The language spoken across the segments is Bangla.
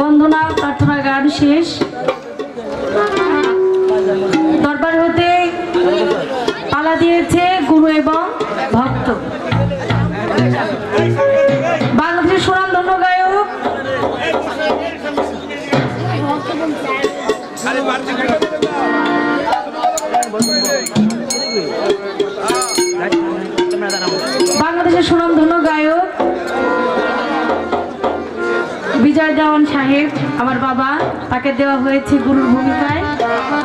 বন্দনা প্রার্থনা গান শেষ। দরবার হতে পালা দিয়েছে গুরু এবং ভক্ত। বিজয় দেওয়ান সাহেব, আমার বাবা, তাকে দেওয়া হয়েছে গুরুর ভূমিকায়।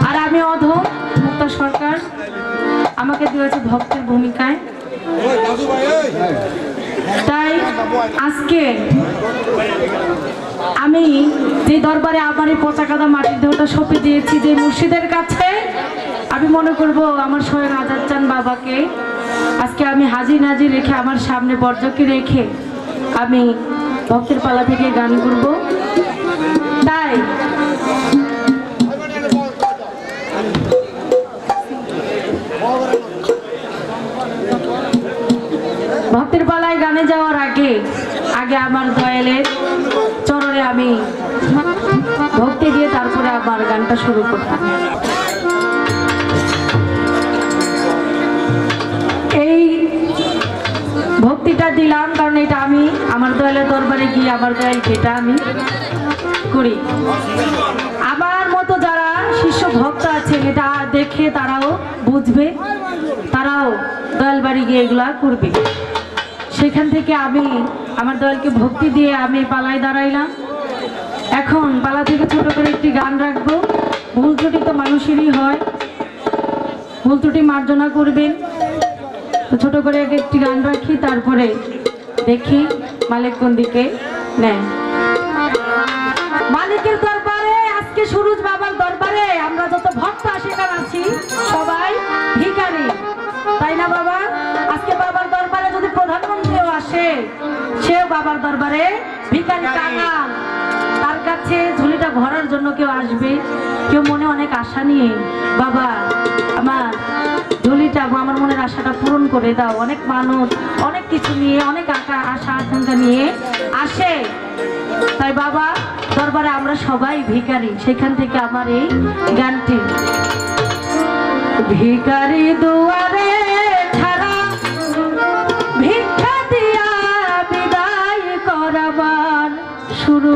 আর আমি অধম মুক্তা সরকার, আমাকে দেওয়া হয়েছে ভক্তের ভূমিকায়। তাই আজকে আমি যে দরবারে আমার এই পচা কাদা মাটির দেহটা সঁপে দিয়েছি, যে মুর্শিদের কাছে, আমি মনে করব আমার স্বয়ং আজাদ চান বাবাকে। আজকে আমি হাজি নাজি রেখে, আমার সামনে বর্জকে রেখে আমি ভক্তের পালা থেকে গান করব। তাই। ভক্তের পালায় গানে যাওয়ার আগে আগে আমার দয়ালের চরণে আমি ভক্তি দিয়ে তারপরে আবার গানটা শুরু করতাম। ভক্তিটা দিলাম, কারণ এটা আমি আমার দয়ালের দরবারে গিয়ে আমার দয়াল যেটা আমি করি। আমার মতো যারা শিষ্য ভক্ত আছেন, এটা দেখে তারাও বুঝবে, তারাও দয়াল বাড়ি গিয়ে এগুলা করবে। সেখান থেকে আমি আমার দয়ালকে ভক্তি দিয়ে আমি পালায় দাঁড়াইলাম। এখন পালা থেকে ছোট করে একটি গান রাখব। ভুল ত্রুটি তো মানুষেরই হয়। ভুল ত্রুটি মার্জনা করবেন। ছোট করে আগে একটি গান রাখি তারপরে দেখি মালিক কোন দিকে নেয়। মালিকের দরবারে আজকে সুরুজ বাবার দরবারে আমরা যত ভক্ত আশিকার আছি সবাই ভিখারি। তাই না বাবা? আজকে বাবার দরবারে যদি প্রধানমন্ত্রীও আসে সেও বাবার দরবারে ভিখারি কাঙাল তার কাছে ঝুলিটা ভরার জন্য কেউ আসবে কেউ মনে অনেক আশা নিয়ে বাবা আমার ঝুলিটা আমার মনের আশাটা পূরণ করে দাও। অনেক মানুষ, অনেক কিছু নিয়ে, অনেক আশা আশা, আকাঙ্ক্ষা নিয়ে আসে। তাই বাবা, দরবারে আমরা সবাই ভিখারি। সেখান থেকে আমার এই গানটি। ভিখারি দুয়ারে ছাড়া ভিক্ষা দিয়া বিদায় করাবার শুরু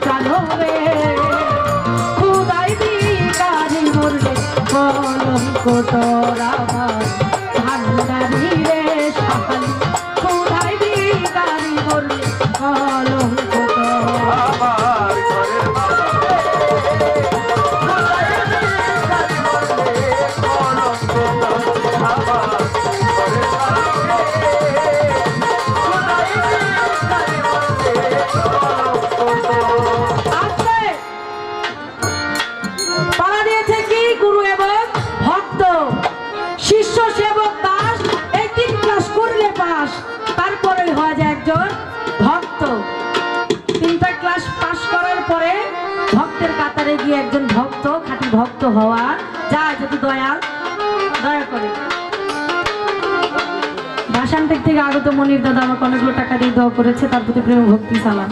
转后不 ভাষান্তিক থেকে আগত মনির দাদা আমাকে অনেকগুলো টাকা দিয়ে দেওয়া করেছে, তার প্রতি প্রেম ভক্তি, সালাম।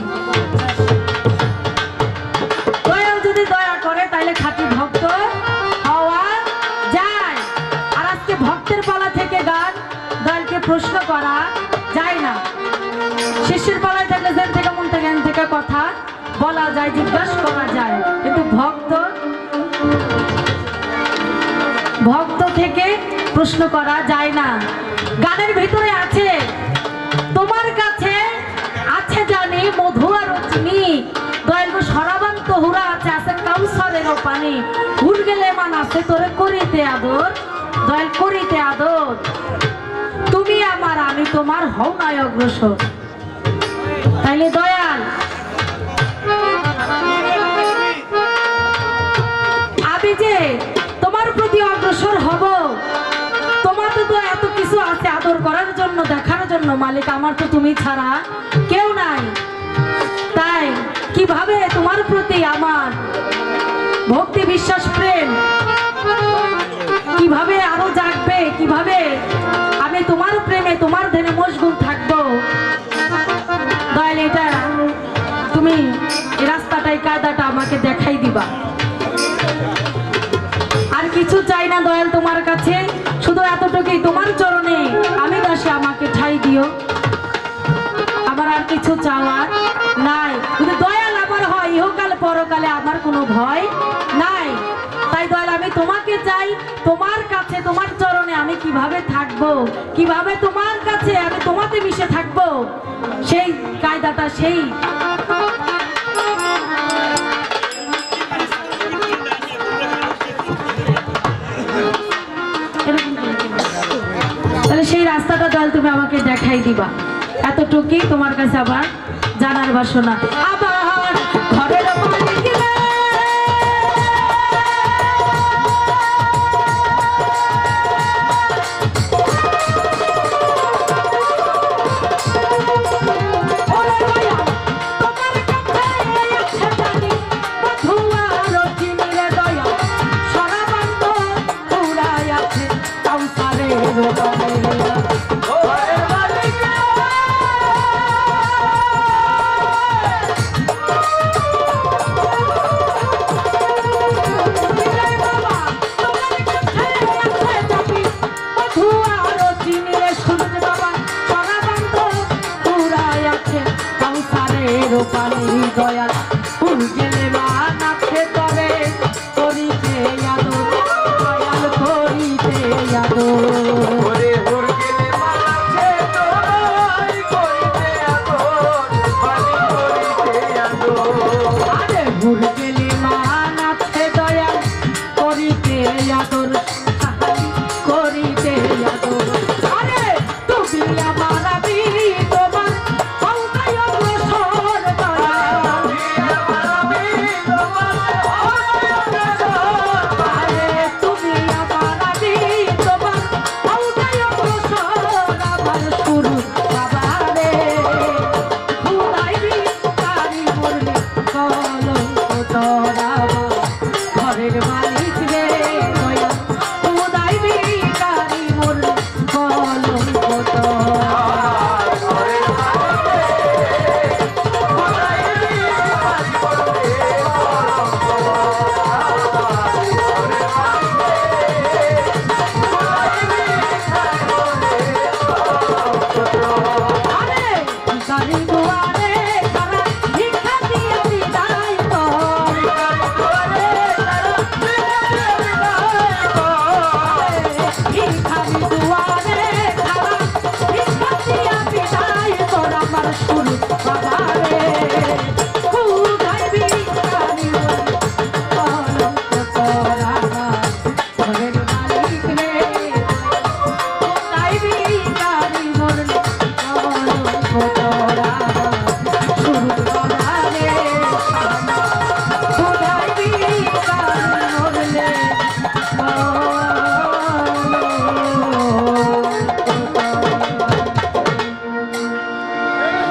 যদি দয়া করে খাঁটি ভক্ত হওয়া যায়। আর আজকে ভক্তের পালা থেকে প্রশ্ন করা যায় না। শিষ্যের পালায় থাকলে যেন থেকে, মন থেকে থেকে কথা বলা যায়, জিজ্ঞাসা করা যায়। কিন্তু ভক্ত ভক্ত থেকে প্রশ্ন করা যায় না। গানের ভিতরে আছে, তোমার কাছে আছে জানি মধু আর চিনি দয়ালু সরাবান্ত হুরা আছে আছে কাউসারের পানি। উঠ গেলে মান আছে, তোরে করিতে আদর। দয়াল, করিতে আদর। তুমি আমার, আমি তোমার হও নাই অগ্রসর। তাইলে দয়াল আদর করার জন্য, দেখার জন্য, মালিক আমার তো তুমি ছাড়া কেউ নাই। তাই কীভাবে তোমার প্রতি আমার ভক্তি বিশ্বাস, প্রেম, কীভাবে আরও জাগবে, কীভাবে আমি তোমার প্রেমে, তোমার ধ্যানে মশগুল থাকব? তুমি রাস্তাটাই কায়দাটা আমাকে দেখাই দিবা। আর কিছু চাই না দয়াল তোমার কাছে, শুধু এতটুকুই, তোমার চরণে দিও। আমার আর কিছু চাওয়ার নাই। কিন্তু দয়াল আমার হয়, ইহকাল পরকালে আমার কোনো ভয় নাই। তাই দয়াল, আমি তোমাকে চাই, তোমার কাছে, তোমার চরণে আমি কীভাবে থাকব? কীভাবে তোমার কাছে আমি তোমাতে মিশে থাকব? সেই কায়দাটা, সেই সেই রাস্তাটা দল তুমি আমাকে দেখাই দিবা। এতটুকুই তোমার কাছে আবার জানার বাসনা। আবার ঘরের